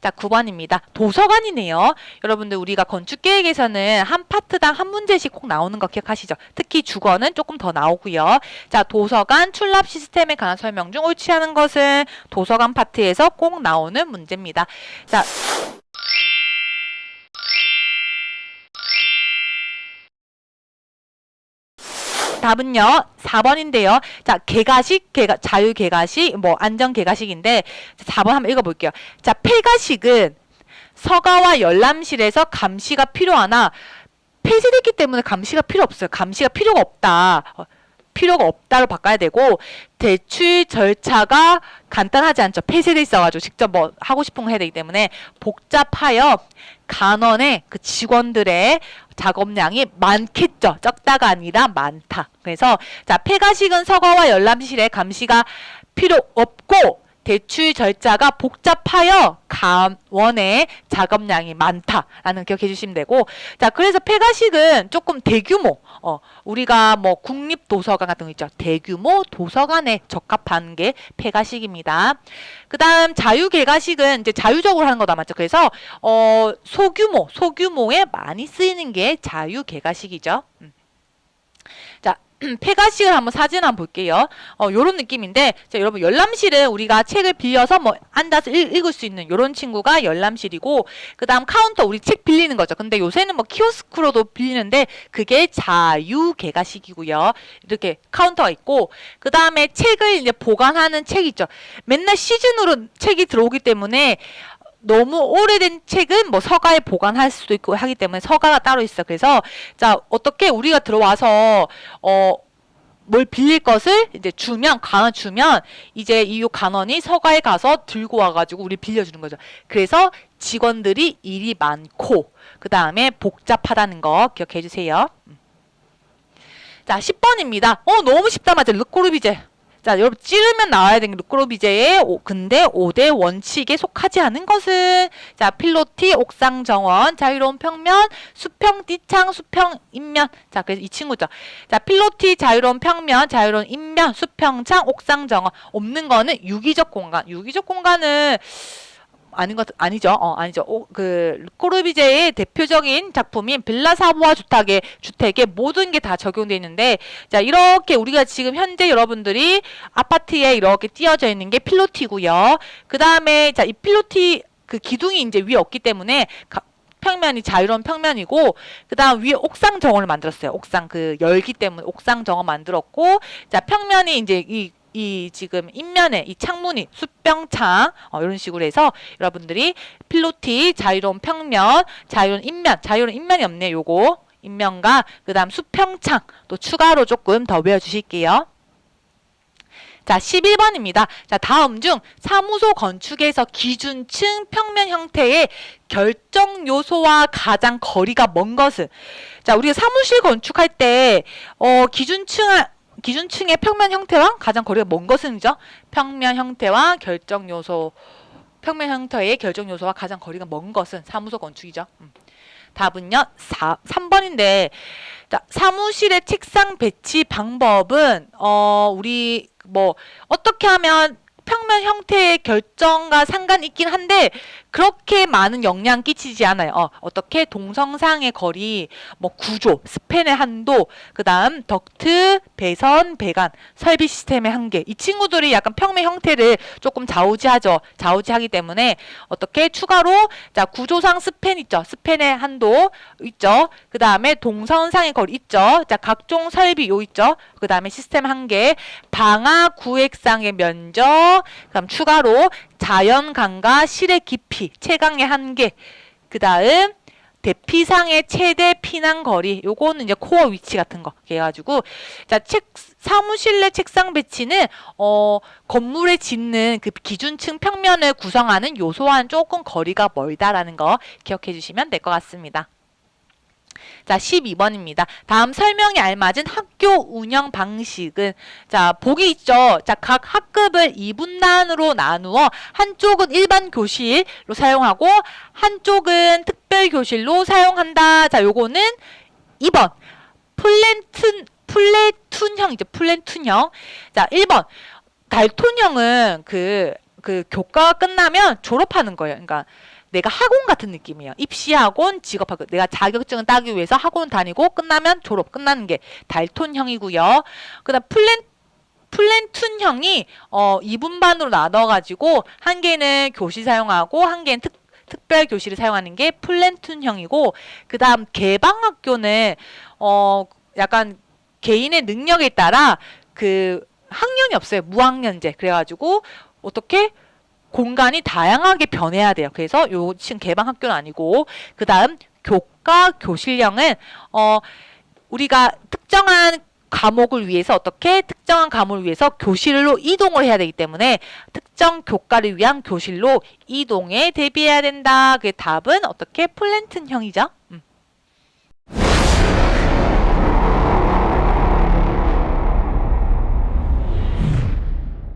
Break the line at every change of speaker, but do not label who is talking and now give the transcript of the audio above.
자, 9번입니다. 도서관이네요. 여러분들 우리가 건축 계획에서는 한 파트당 한 문제씩 꼭 나오는 거 기억하시죠? 특히 주거는 조금 더 나오고요. 자, 도서관 출납 시스템에 관한 설명 중 옳지 않은 것은 도서관 파트에서 꼭 나오는 문제입니다. 자, 답은요 4번인데요. 자 개가식, 개가 자유 개가식, 뭐 안전 개가식인데 4번 한번 읽어볼게요. 자 폐가식은 서가와 열람실에서 감시가 필요하나 폐쇄됐기 때문에 감시가 필요 없어요. 감시가 필요가 없다. 어, 필요가 없다로 바꿔야 되고 대출 절차가 간단하지 않죠. 폐쇄돼 있어가지고 직접 뭐 하고 싶은 거 해야 되기 때문에 복잡하여 간원의 그 직원들의 작업량이 많겠죠. 적다가 아니라 많다. 그래서 자 폐가식은 서거와 열람실의 감시가 필요 없고 대출 절차가 복잡하여 감원의 작업량이 많다라는 기억해 주시면 되고 자 그래서 폐가식은 조금 대규모 어 우리가 뭐 국립도서관 같은 거 있죠? 대규모 도서관에 적합한 게 폐가식입니다. 그 다음 자유개가식은 이제 자유적으로 하는 거다 맞죠? 그래서 어 소규모 소규모에 많이 쓰이는 게 자유개가식이죠. 음. 자 폐가식을 한번 사진 한번 볼게요. 어, 요런 느낌인데, 자, 여러분, 열람실은 우리가 책을 빌려서 뭐 앉아서 읽, 읽을 수 있는 요런 친구가 열람실이고, 그 다음 카운터 우리 책 빌리는 거죠. 근데 요새는 뭐 키오스크로도 빌리는데, 그게 자유개가식이고요. 이렇게 카운터가 있고, 그 다음에 책을 이제 보관하는 책 있죠. 맨날 시즌으로 책이 들어오기 때문에, 너무 오래된 책은 뭐 서가에 보관할 수도 있고 하기 때문에 서가가 따로 있어. 그래서 자 어떻게 우리가 들어와서 어 뭘 빌릴 것을 이제 주면 간원 주면 이제 이 간원이 서가에 가서 들고 와가지고 우리 빌려주는 거죠. 그래서 직원들이 일이 많고 그 다음에 복잡하다는 거 기억해 주세요. 음. 자 10번입니다. 어 너무 쉽다 맞아. 르꼬르비제. 자, 여러분 찌르면 나와야 되는 오, 근데 5대 원칙에 속하지 않은 것은 자, 필로티, 옥상 정원, 자유로운 평면, 수평 띠창, 수평 인면. 자, 그래서 이 친구죠. 자, 필로티, 자유로운 평면, 자유로운 인면, 수평창, 옥상 정원. 없는 거는 유기적 공간. 유기적 공간은 아닌 것 아니죠. 어, 아니죠. 오, 그 코르비제의 대표적인 작품인 빌라 사보아 주택의 주택에 모든 게 다 적용돼 있는데 자, 이렇게 우리가 지금 현재 여러분들이 아파트에 이렇게 띄어져 있는 게 필로티고요. 그다음에 자, 이 필로티 그 기둥이 이제 위에 없기 때문에 가, 평면이 자유로운 평면이고 그다음 위에 옥상 정원을 만들었어요. 옥상 그 열기 때문에 옥상 정원 만들었고 자 평면이 이제 이 이 지금 인면에 이 창문이 수평창 어, 이런 식으로 해서 여러분들이 필로티 자유로운 평면 자유로운 인면 자유로운 인면이 없네 요거 인면과 그 다음 수평창 또 추가로 조금 더 외워주실게요. 자, 11번입니다. 자, 다음 중 사무소 건축에서 기준층 평면 형태의 결정 요소와 가장 거리가 먼 것은 자, 우리가 사무실 건축할 때 어, 기준층 기준층의 평면 형태와 가장 거리가 먼 것은죠. 평면 형태와 결정 요소 평면 형태의 결정 요소와 가장 거리가 먼 것은 사무소 건축이죠. 음. 답은요. 4, 3번인데 자, 사무실의 책상 배치 방법은 어 우리 뭐 어떻게 하면 평면 형태의 결정과 상관 있긴 한데 그렇게 많은 영향 끼치지 않아요. 어, 어떻게 동성상의 거리, 뭐 구조, 스팬의 한도, 그다음 덕트, 배선, 배관, 설비 시스템의 한계. 이 친구들이 약간 평면 형태를 조금 좌우지하죠. 좌우지하기 때문에 어떻게 추가로 자 구조상 스팬 있죠. 스팬의 한도 있죠. 그다음에 동선상의 거리 있죠. 자 각종 설비 요 있죠. 그다음에 시스템 한계, 방화 구획상의 면적, 그다음 추가로 자연강과 실의 깊이, 채광의 한계, 그 다음 대피상의 최대 피난 거리, 요거는 이제 코어 위치 같은 거 해가지고 자 책 사무실 내 책상 배치는 어 건물에 짓는 그 기준층 평면을 구성하는 요소와는 조금 거리가 멀다라는 거 기억해 주시면 될 것 같습니다. 자, 12번입니다. 다음 설명에 알맞은 학교 운영 방식은 자, 보기 있죠. 자, 각 학급을 2분단으로 나누어 한쪽은 일반 교실로 사용하고 한쪽은 특별 교실로 사용한다. 자, 요거는 2번. 플랜튼. 플래툰형. 자, 1번. 달톤형은 그 그 교과가 끝나면 졸업하는 거예요. 그러니까 내가 학원 같은 느낌이에요. 입시 학원, 직업 학원. 내가 자격증을 따기 위해서 학원 다니고 끝나면 졸업 끝나는 게 달톤형이고요. 그다음 플랜 플랜툰형이 어 2분반으로 나눠 가지고 한 개는 교실 사용하고 한 개는 특 특별 교실을 사용하는 게 플랜툰형이고 그다음 개방학교는 어 약간 개인의 능력에 따라 그 학년이 없어요. 무학년제. 그래가지고 어떻게 공간이 다양하게 변해야 돼요. 그래서 요 지금 개방 학교는 아니고 그 다음 교과 교실형은 어 우리가 특정한 과목을 위해서 어떻게 특정한 과목을 위해서 교실로 이동을 해야 되기 때문에 특정 교과를 위한 교실로 이동에 대비해야 된다. 그 답은 어떻게 플랜튼형이죠. 음.